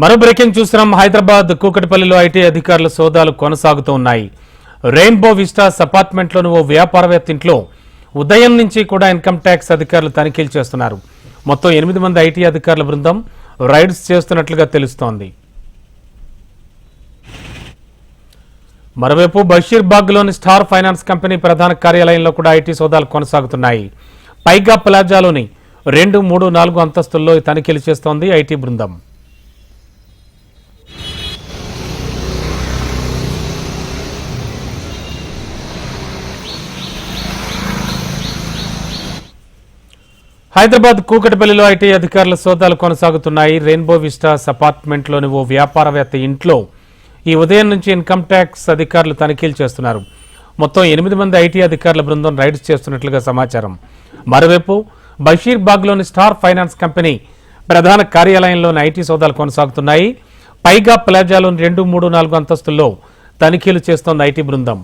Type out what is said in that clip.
మరో బ్రేకింగ్ చూస్తున్నాం. హైదరాబాద్ కూకటిపల్లిలో ఐటీ అధికారుల సోదాలు కొనసాగుతూ ఉన్నాయి. రెయిన్బో విస్టాస్ అపార్ట్మెంట్లోని ఓ వ్యాపారవేత్త ఇంట్లో ఉదయం నుంచి కూడా ఇన్కమ్ ట్యాక్స్ అధికారులు తనిఖీలు చేస్తున్నారు. మొత్తం ఎనిమిది మంది ఐటీ అధికారుల బృందం రైడ్స్ చేస్తున్నట్లుగా తెలుస్తోంది. మరోవైపు బషీర్బాగ్లోని స్టార్ ఫైనాన్స్ కంపెనీ ప్రధాన కార్యాలయంలో కూడా ఐటీ సోదాలు కొనసాగుతున్నాయి. పైగా ప్లాజాలోని రెండు మూడు నాలుగు అంతస్తుల్లో తనిఖీలు చేస్తోంది ఐటీ బృందం. హైదరాబాద్ కూకటపల్లిలో ఐటీ అధికారుల సోదాలు కొనసాగుతున్నాయి. రెయిన్బో విస్టాస్ అపార్ట్మెంట్లోని ఓ వ్యాపారవేత్త ఇంట్లో ఈ ఉదయం నుంచి ఇన్కమ్ ట్యాక్స్ అధికారులు తనిఖీలు చేస్తున్నారు. మొత్తం ఎనిమిది మంది ఐటీ అధికారుల బృందం రైడ్స్ చేస్తున్నట్లుగా సమాచారం. మరోవైపు బషీర్బాగ్లోని స్టార్ ఫైనాన్స్ కంపెనీ ప్రధాన కార్యాలయంలోని ఐటీ సోదాలు కొనసాగుతున్నాయి. పైగా ప్లాజాలోని రెండు మూడు నాలుగు అంతస్తుల్లో తనిఖీలు చేస్తోంది ఐటీ బృందం.